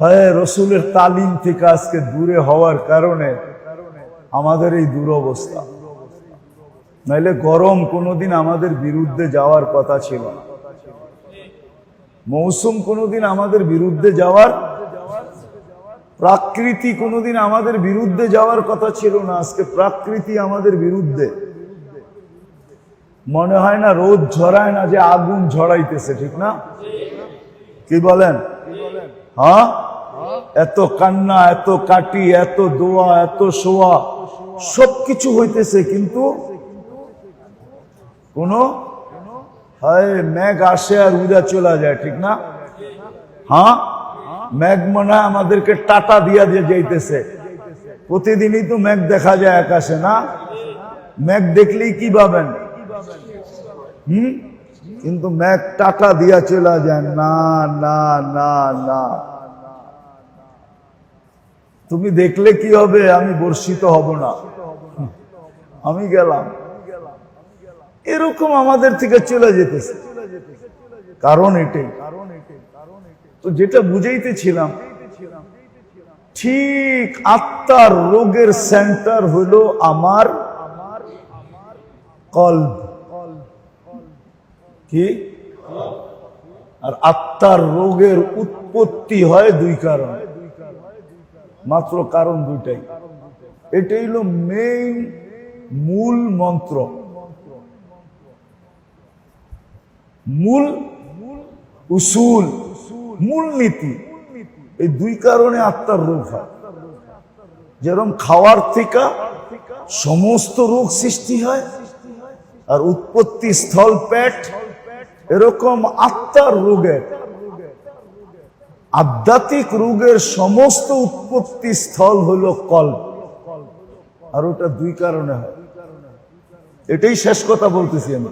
হয়, রসুলের তালিম থেকে আজকে দূরে হওয়ার কারণে আমাদের এই দুরবস্থা। নাইলে গরম কোনোদিন আমাদের বিরুদ্ধে যাওয়ার কথা ছিল না। মৌসুম কোনোদিন আমাদের বিরুদ্ধে যাওয়ার, প্রাকৃতি কোনোদিন আমাদের বিরুদ্ধে যাওয়ার কথা ছিল না। আজকে প্রাকৃতি আমাদের বিরুদ্ধে। মনে হয় না রোদ ঝরায় না যে আগুন ঝরাইতেছে, ঠিক না? কি বলেন? হ্যাঁ? এত কান্না, এত কাটি, এত দোয়া, এত শোয়া, সবকিছু হইতেছে কিন্তু কোন মেঘ আসে আর উড়া চলে যায়, ঠিক না? হ্যাঁ? মেঘ মনে আমাদেরকে টাটা দিয়া দিয়ে যাইতেছে। প্রতিদিনই তো মেঘ দেখা যায় আকাশে, না? মেঘ দেখলেই কি পাবেন হুম? কিন্তু মেঘ টাকা দিয়া চলে যায় না না না না। তুমি দেখলে কি হবে? আমি বর্ষিত হব না। আমি গেলাম। এরকম আমাদের থেকে চলে যেতেছে। কারণ এটাই। তো যেটা বুঝাইতেছিলাম, ঠিক আত্মার রোগের সেন্টার হলো আমার কল্ব কি? আর আত্মার রোগের উৎপত্তি হয় দুই কারণ। মাত্র কারণ দুইটাই। এটাই হলো মেইন মূল মন্ত্র। মূল উসুল, মূল নীতি। এই দুই কারণে আত্মার রোগ হয়। যেরকম খাওয়ার থেকে, সমস্ত রোগ সৃষ্টি হয় আর উৎপত্তি স্থল পেট, এরকম আত্মার রোগের আধ্যাত্মিক রোগের সমস্ত উৎপত্তি স্থল হলো কল্প আর ওটা দুই কারণে হয়। এটাই শেষ কথা বলতেছি আমি।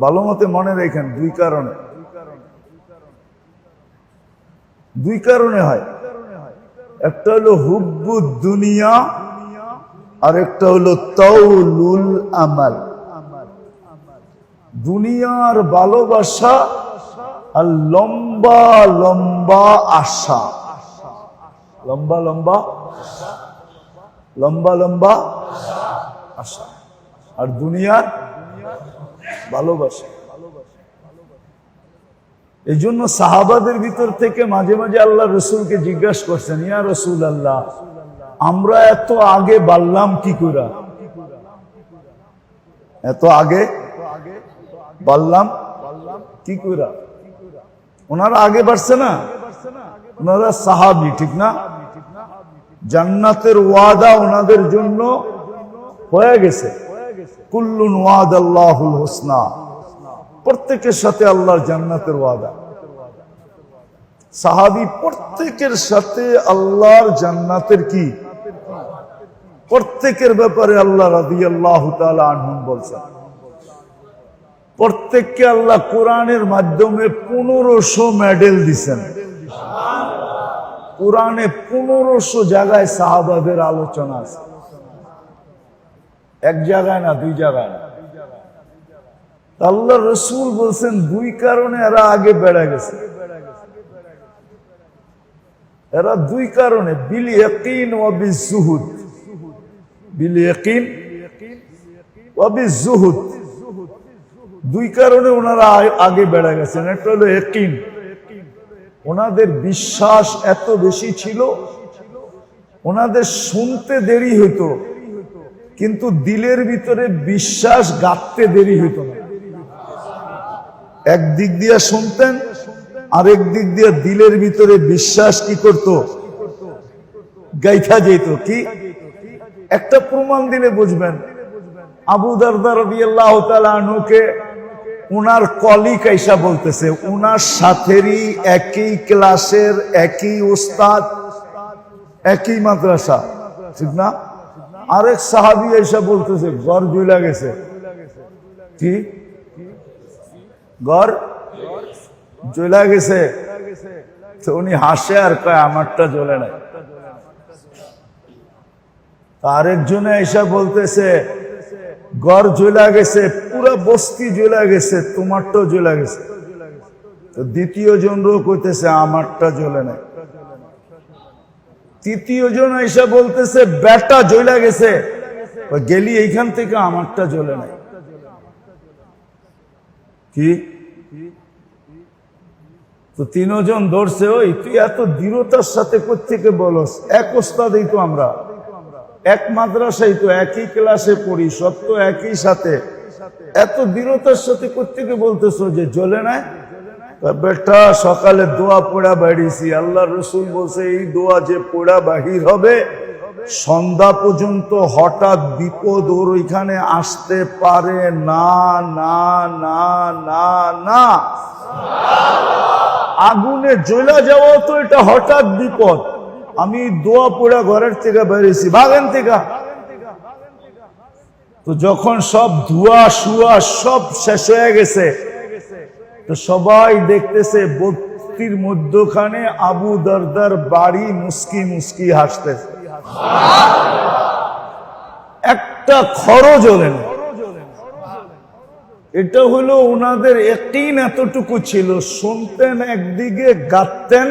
ভালো মতে মনে রেখেন, দুই কারণে। দুই কারণে হয়। একটা হলো হুব্বু দুনিয়া, আর একটা হলো তৌলুল আমাল। দুনিয়ার ভালোবাসা লম্বা লম্বা আশা। লম্বা লম্বা লম্বা লম্বা আশা। আর দুনিয়ার ভালোবাসা। এই জন্য সাহাবাদের ভিতর থেকে মাঝে মাঝে আল্লাহ রসুলকে জিজ্ঞাসা করছেন, ইয়া রসুল আল্লাহ আমরা এত আগে বাড়লাম কি করে? এত আগে বাড়লাম কি করে? ওনারা আগে বাড়ছে না? ওনারা সাহাবি, ঠিক না? জান্নাতের ওয়াদা ওনাদের জন্য হয়ে গেছে। কুল্লুন ওয়াদ আল্লাহুল হোসনা, প্রত্যেকের সাথে আল্লাহর জান্নাতের ওয়াদা। সাহাবি প্রত্যেকের সাথে আল্লাহর জান্নাতের কি? প্রত্যেকের ব্যাপারে আল্লাহ রাদি আল্লাহ আনহুম বলছেন। প্রত্যেককে আল্লাহ কোরআনের মাধ্যমে পনেরোশো মেডেল দিছেন। কোরআনে পনেরোশো জায়গায় সাহাবাদের আলোচনা আছে। এক জায়গায় না, দুই জায়গায় না। আল্লাহ রসুল বলছেন, দুই কারণে এরা আগে বেড়ে গেছে। এরা দুই কারণে, বিল ইয়াকিন ও বিজুহুদ বিল ইয়াকিন ও বিজুহুদ দুই কারণে ওনারা আগে বেড়ে গেছেন। একটা হলো একিন ওনাদের বিশ্বাস এত বেশি ছিল, ওনাদের শুনতে দেরি হইতো, কিন্তু দিলের ভিতরে বিশ্বাস গাঁথতে দেরি হইতো না। এক দিক দিয়ে শুনতেন, আরেক দিক দিয়ে দিলের ভিতরে বিশ্বাস কি করত? গাইথা যেত। কি? একটা প্রমাণ দিলে বুঝবেন। আবু দারদার দারদা রবিআল্লাহ আনুকে উনার কলিক আইসা বলতেছে, উনার সাথেরই একই ক্লাসের একই ওস্তাদ একই মাদ্রাসা, ঠিক না? আরেক সাহাবি এসে বলতেছে, ঘর জুলা গেছে। কি? গেছে। তো উনি হাসে আর কয়, আমারটা জ্বলে নাই। আরেকজনে এসে বলতেছে ঘর জ্বলা গেছে, পুরো বস্তি জ্বলা গেছে, তোমারটাও জ্বলা গেছে। তো দ্বিতীয় জন কইতেছে, আমারটা জ্বলে নাই। তৃতীয় জন এসে বলতেছে, ব্যাটা জ্বলা গেছে। গেলি এইখান থেকে, আমারটা জ্বলে নাই। কি? তো তিনজন ধরছে, ওই, তুই এত দৃঢ়তার সাথে কোথেকে বলস? এক ওস্তাদেই তো আমরা। এক মাদ্রাসায় তো একই ক্লাসে পড়ি, সব তো একই সাথে। এত দৃঢ়তার সাথে কোথেকে বলতেছো যে জ্বলে না? বেটা, সকালে দোয়া পোড়া বাড়িয়েছি। আল্লাহ রসুল বলছে, এই দোয়া যে পোড়া বাহির হবে, সন্ধ্যা পর্যন্ত হঠাৎ বিপদ ওর ওইখানে আসতে পারে না না না না না। আগুনে জ্বলা যাওয়া তো এটা হঠাৎ বিপদ। আমি দোয়া পোড়া ঘরের থেকে বেরিয়েছি, বাগান থেকে। তো যখন সব ধোয়া শুয়া সব শেষ হয়ে গেছে, তো সবাই দেখতেছে বস্তির মধ্যখানে আবু দরদার বাড়ি মুস্কি মুস্কি হাসতেছে। একটা খরচ হলেন এটা হলো ওনাদের একটিন এতটুকু ছিল, শুনতেন একদিকে গাতেন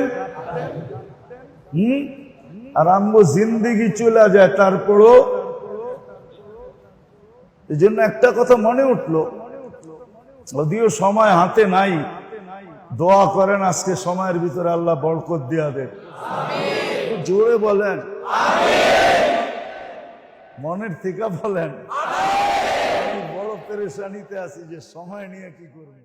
হম? আর জিন্দিগি চলে যায় তারপরও। এই জন্য একটা কথা মনে উঠল, যদিও সময় হাতে নাই, দোয়া করেন আজকে সময়ের ভিতরে আল্লাহ বরকত দিয়া দেন। জোরে বলেন। মনের থেকে বলেন। বড় পেরেশানিতে আছি যে সময় নিয়ে কি করব?